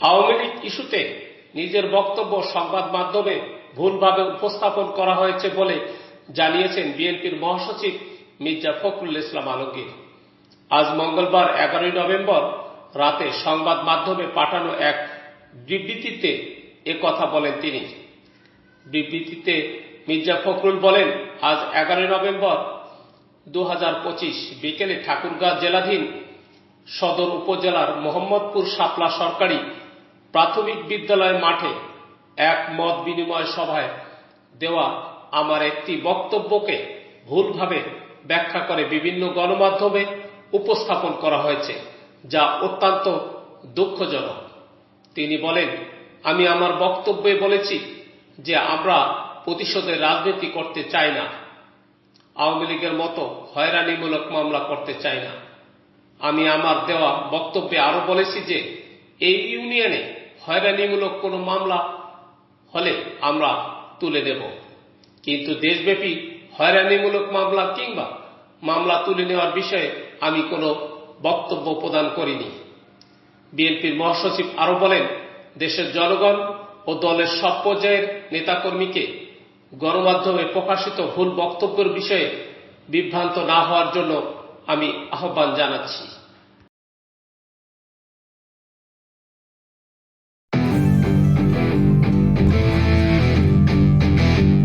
আওয়ামী লীগ ইস্যুতে নিজের বক্তব্য সংবাদ মাধ্যমে ভুলভাবে উপস্থাপন করা হয়েছে বলে জানিয়েছেন বিএনপির মহাসচিব মির্জা ফখরুল ইসলাম আলমগীর। আজ মঙ্গলবার এগারোই নভেম্বর রাতে সংবাদ মাধ্যমে পাঠানো এক বিবৃতিতে এ কথা বলেন তিনি। বিবৃতিতে মির্জা ফখরুল বলেন, আজ এগারোই নভেম্বর দু হাজার পঁচিশ বিকেলে ঠাকুরগাঁ জেলাধীন সদর উপজেলার মোহাম্মদপুর শাপলা সরকারি প্রাথমিক বিদ্যালয় মাঠে এক মত বিনিময় সভায় দেওয়া আমার একটি বক্তব্যকে ভুলভাবে ব্যাখ্যা করে বিভিন্ন গণমাধ্যমে উপস্থাপন করা হয়েছে, যা অত্যন্ত দুঃখজনক। তিনি বলেন, আমি আমার বক্তব্যে বলেছি যে আমরা প্রতিশোধের রাজনীতি করতে চাই না। আওয়ামী লীগের মতো হয়রানিমূলক মামলা করতে চাই না। আমি আমার দেওয়া বক্তব্যে আরও বলেছি যে, এই ইউনিয়নে হয়রানিমূলক কোনো মামলা হলে আমরা তুলে নেব কিন্তু দেশব্যাপী হয়রানিমূলক মামলা কিংবা মামলা তুলে নেওয়ার বিষয়ে আমি কোনো বক্তব্য প্রদান করিনি। বিএনপির মহাসচিব আরও বলেন, দেশের জনগণ ও দলের সব পর্যায়ের নেতাকর্মীকে গণমাধ্যমে প্রকাশিত ভুল বক্তব্যের বিষয়ে বিভ্রান্ত না হওয়ার জন্য আমি আহ্বান জানাচ্ছি।